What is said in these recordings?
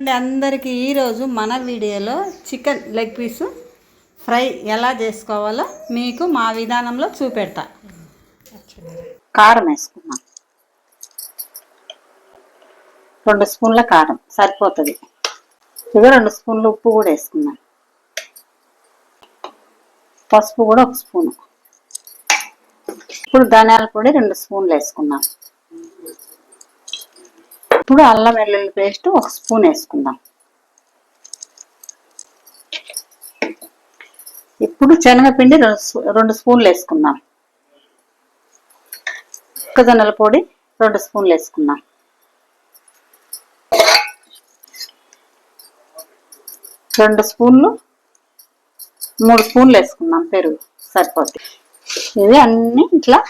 అందరికీ ఈరోజు మన వీడియోలో చికెన్ లెగ్ పీసు ఫ్రై ఎలా చేసుకోవాలో మీకు మా విధానంలో చూపెడతా. కారం వేసుకున్నాం రెండు స్పూన్ల కారం సరిపోతుంది. ఇక రెండు స్పూన్లు ఉప్పు కూడా వేసుకున్నాం పసుపు కూడా ఒక స్పూను. ఇప్పుడు ధనియాల పొడి రెండు స్పూన్లు వేసుకున్నాం ఇప్పుడు అల్లం వెల్లుల్లి పేస్ట్ ఒక స్పూన్ వేసుకుందాం. ఇప్పుడు శనగపిండి రెండు రెండు స్పూన్లు వేసుకుందాం. మొక్కజొన్నల పొడి రెండు స్పూన్లు వేసుకుందాం. రెండు స్పూన్లు మూడు స్పూన్లు వేసుకుందాం పెరుగు సరిపోతుంది ఇవి అన్నీ ఇట్లా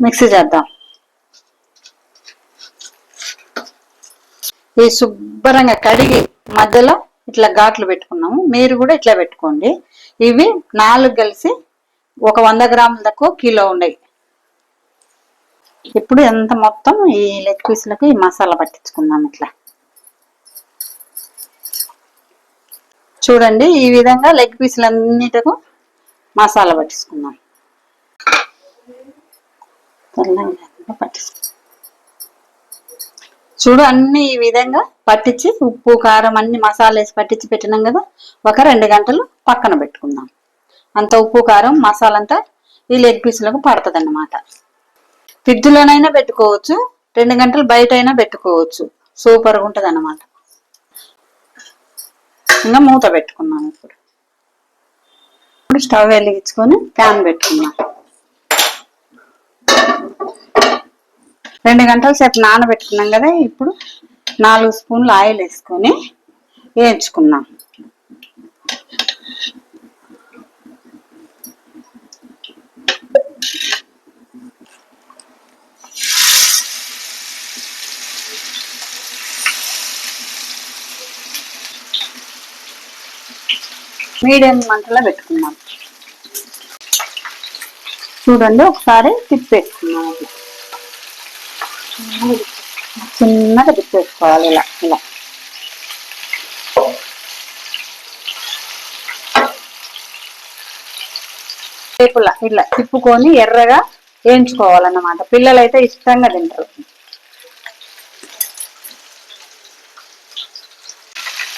మిక్సీ చేద్దాం. ఈ శుభ్రంగా కడిగి మధ్యలో ఇట్లా ఘాట్లు పెట్టుకున్నాము. మీరు కూడా ఇట్లా పెట్టుకోండి. ఇవి నాలుగు కలిసి ఒక వంద గ్రాముల తక్కువ కిలో ఉన్నాయి ఇప్పుడు ఎంత మొత్తం ఈ లెగ్ పీసులకు ఈ మసాలా పట్టించుకుందాం ఇట్లా. చూడండి ఈ విధంగా లెగ్ పీసులన్నిటికు మసాలా పట్టించుకుందాం. తెల్లగా పట్టించుకుందాం. చూడు అన్ని ఈ విధంగా పట్టించి ఉప్పు కారం అన్ని మసాలా వేసి పట్టించి పెట్టినాం కదా ఒక రెండు గంటలు పక్కన పెట్టుకుందాం. అంత ఉప్పు కారం మసాలా అంతా ఈ లెగ్ పీసులకు పడుతుంది అన్నమాట ఫ్రిడ్జ్లోనైనా పెట్టుకోవచ్చు రెండు గంటలు బయట అయినా పెట్టుకోవచ్చు. సూపర్గా ఉంటుంది అన్నమాట ఇంకా మూత పెట్టుకున్నాం ఇప్పుడు. ఇప్పుడు స్టవ్ వెలిగించుకొని ప్యాన్ పెట్టుకున్నాం రెండు గంటల సేపు నానబెట్టుకున్నాం కదా ఇప్పుడు నాలుగు స్పూన్లు ఆయిల్ వేసుకొని వేయించుకున్నాం మీడియం మంటలో పెట్టుకున్నాం చూడండి ఒకసారి తిప్పేసుకున్నాం అది చిన్నగా తిప్పేసుకోవాలి ఇలా ఇలా. వేపులా ఇట్లా తిప్పుకొని ఎర్రగా వేయించుకోవాలన్నమాట. పిల్లలు అయితే ఇష్టంగా తింటారు.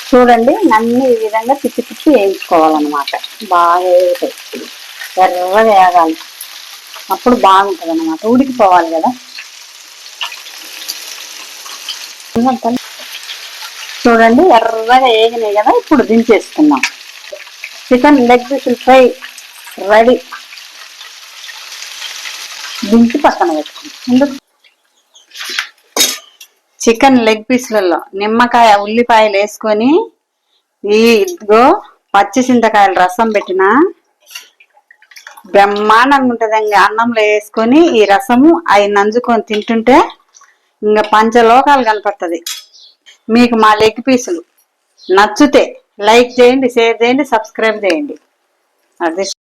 చూడండి అన్ని ఈ విధంగా తిప్పి తిప్పి వేయించుకోవాలన్నమాట. బాగా ఎర్రగా వేగాలి. అప్పుడు బాగుంటుంది అనమాట ఉడికిపోవాలి కదా. చూడండి ఎర్రగా వేగినాయి కదా ఇప్పుడు దించేసుకుందాం చికెన్ లెగ్ పీసులు ఫ్రై రెడీ. దించి పక్కన పెట్టుకుందాం. చికెన్ లెగ్ పీసులలో నిమ్మకాయ ఉల్లిపాయలు వేసుకొని ఈ ఇదిగో పచ్చి చింతకాయల రసం పెట్టిన బ్రహ్మాండంగా ఉంటుందండి. అన్నంలో వేసుకొని ఈ రసము అవి నంజుకొని తింటుంటే ఇంకా పంచలోకాలు కనపడుతుంది. మీకు మా లెగ్ పీసులు నచ్చితే లైక్ చేయండి షేర్ చేయండి సబ్స్క్రైబ్ చేయండి. అది